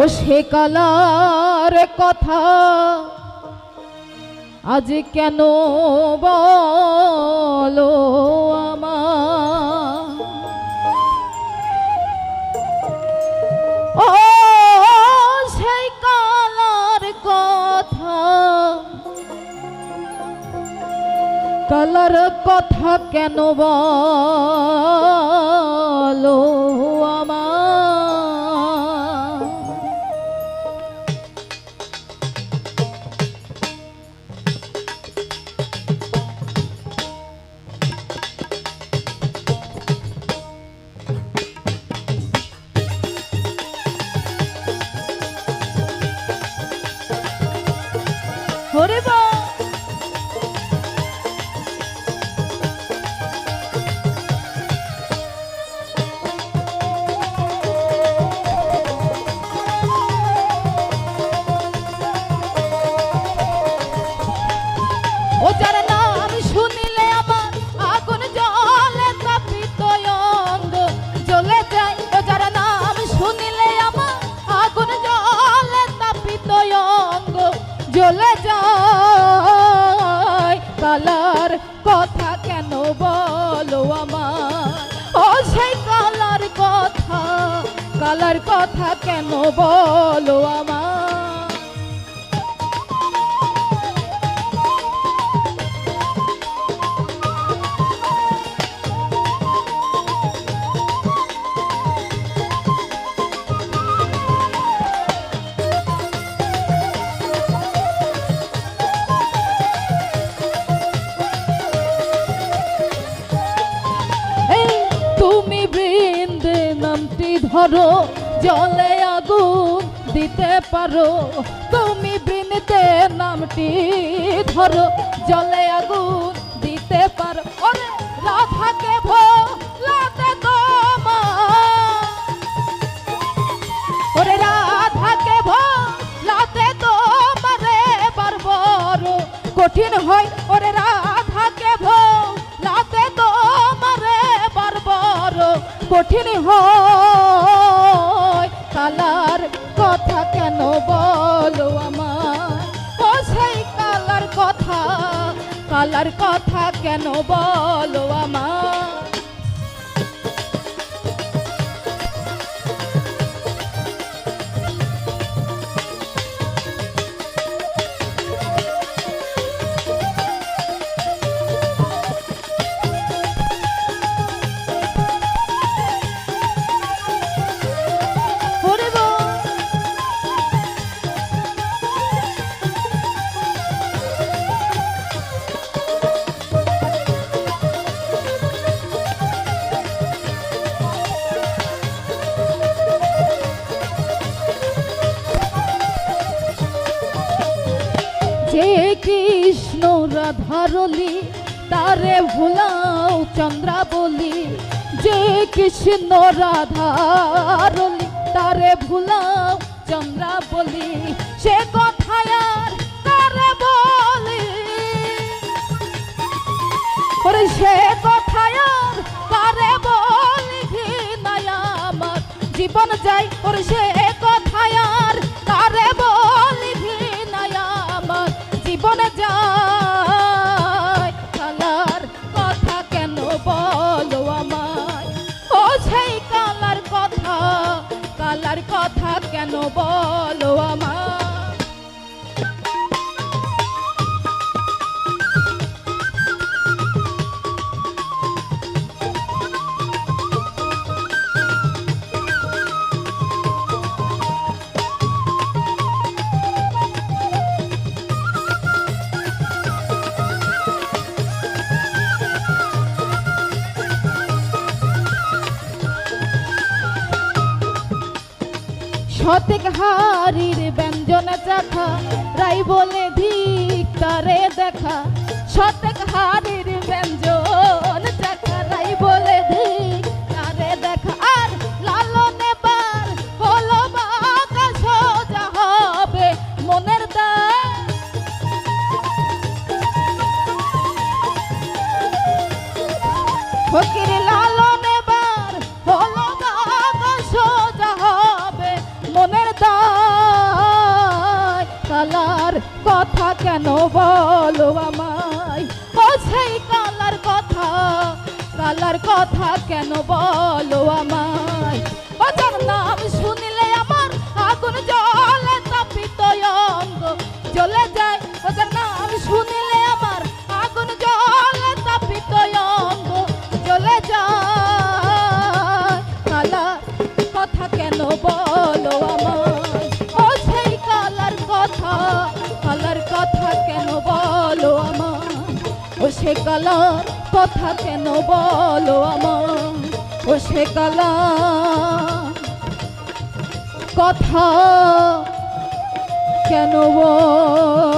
ও সে colour কথা। আজ কেন বলো সেই কালার কথা। কালার কথা কেন বলো আমার জ্বলে যায়। কালার কথা কেন বলো আমার? ও সেই কালার কথা কালার কথা কেন বলো আমার? বৃন্দে ধরো, জলে আগুন দিতে পারো। তুমি বৃন্দে নামটি ধরো, জলে আগুন দিতে পারো। রাধাকে ভোলাতে কঠিন হয়। কালার কথা কেন বলো আমার কালার কথা কালার কথা কেন বলো আমার রাধারলি তারে ভুলাও চন্দ্রা বলি যে কৃষ্ণ রাধারলি তারে ভুলাও চন্দ্রা বলি সে কথায় আর তারে বলি? সে কথায় আর কারে বলি? ঘৃণায় আমার, জীবন যাই। ওরে সে কথায় বলো শতেক হারির ব্যঞ্জন চাখা, রাই বলে ধিক তারে দেখা। শতেক হারির ব্যঞ্জন চাখা, রাই বলে ধিক তারে দেখা। আর লালনে বার হলো বাঁকা, সোজা হবে মনের দ্বার ফকির কালার কথা কেন বলো আমায়? ও সেই কালার কথা কালার কথা কেন বলো আমায়? ও জানা কেন বলো আমার? ও সে কালার কথা কেন বলো আমার? ও সে কালার কথা কেন বল?